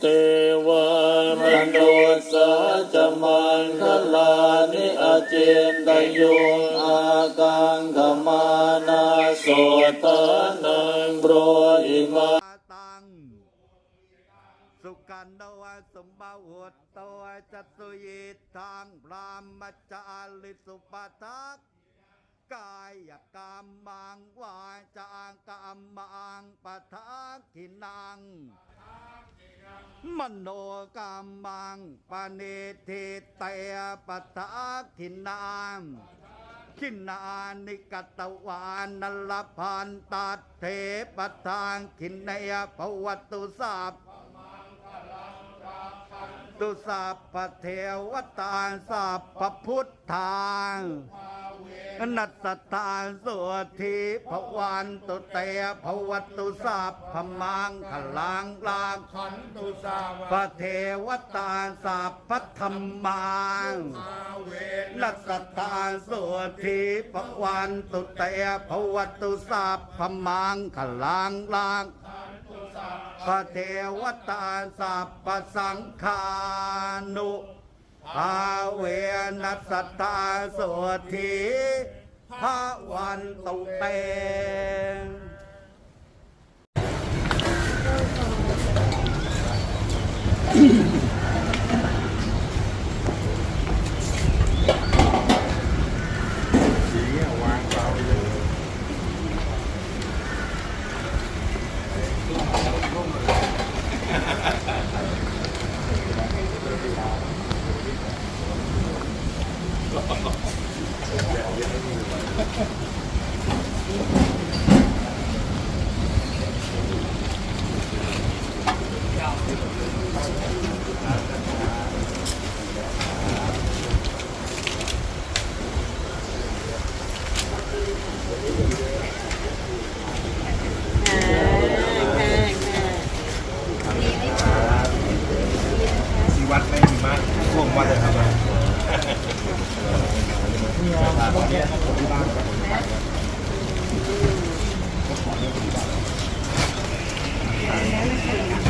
เทวามนุสสาจมันคลานิอาเจนตโยอากังขมานาโสตานังโปรอิมาตังสุกันดวะสมบาวุตตวจัตุยิทางพรามจาลิสุปทักกายกรรมังวาจากรรมังปะทักขินัง มโนกรรมังปณิทิเตปะทักขินังขินานิกตวานนลพันตัดเทปทางขินเนยภวตุสัพตุสัพพเทวตาสัพพพุทธาง นัตตาสุธีภวันตุเตภวัตุสัพพมังขลังลางขันตุสาวพระเทวตาสัพพธรรมังาเวนัสตาสุธีปวันตุเตภวัตุสัพพมังขลังลังพระเทวตาสัพพสังฆานุ ภาเวนัสตาสุธีพระวันตุเต ที่วัดไม่มีมากช่วงวัดเลยครับ ผม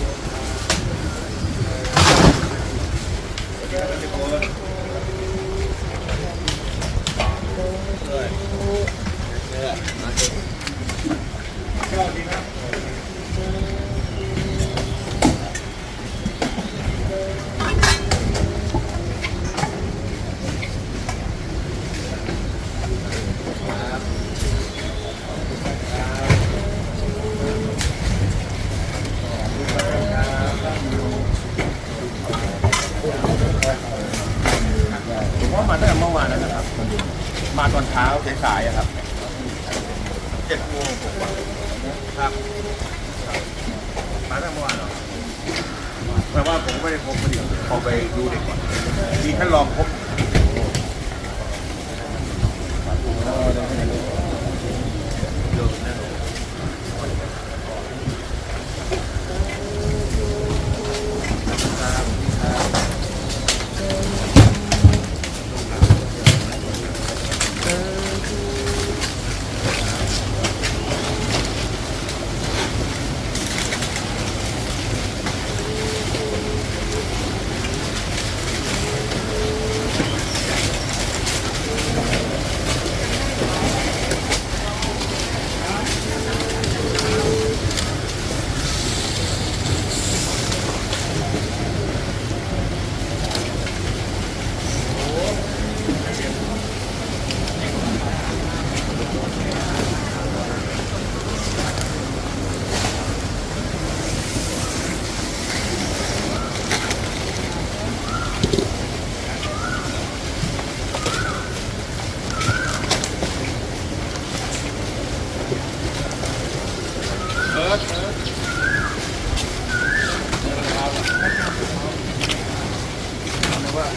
Yeah. มาตั้งแต่เมื่อวานแล้วนะครับ มาตอนเช้าสายๆอะครับเจ็ดโมงผมว่าครับครับมาตั้งแต่เมื่อวานเหรอแปลว่าผมไม่ได้พบพอดีพอไปดูเด็กก่อนมีท่านรองพบ ว่า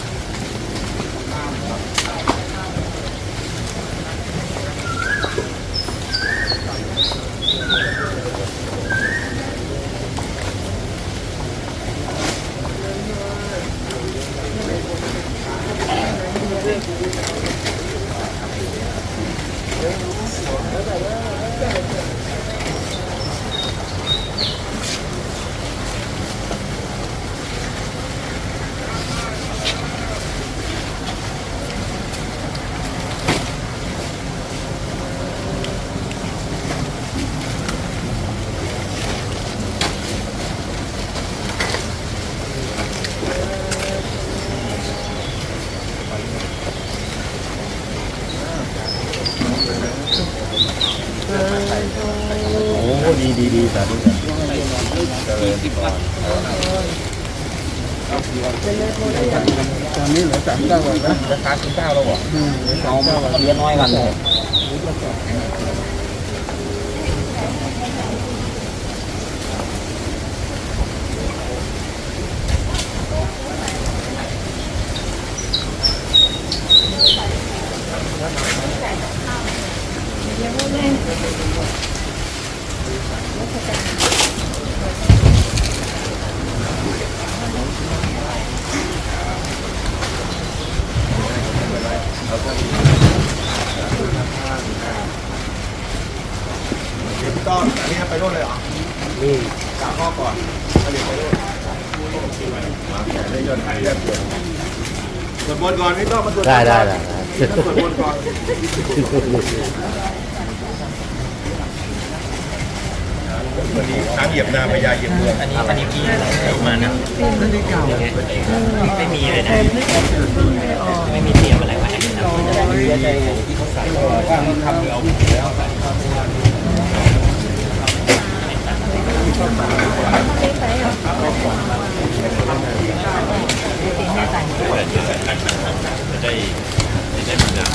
อ้ดีดีดีสาธุเจริญพรตอนนี้เหลือสามเก้าวันนะราคาสิบเก้าแล้วเหรองเก้าวันเรียนน้อยกันเลย เดี๋ยวพี่ต้อมอันนี้ไปรุ่นเลยเหรอสามข้อก่อนแล้วเดี๋ยวไปรุ่นมาแขนได้ยนต์เรียบเรียง สวดมนต์ก่อนพี่ต้อมมาสวดมนต์ได้ได้ได้สวดมนต์ก่อนวันนี้ช้างเหยียบนาพญาเหยียบเมืองอันนี้อันนี้พี่มานะไม่มีเลยนะ ไม่มีเตรียมอะไรไว้ที่เขาใส่ว่ามันทำเราแล้ว จะได้จะได้มีน้ำ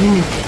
อืม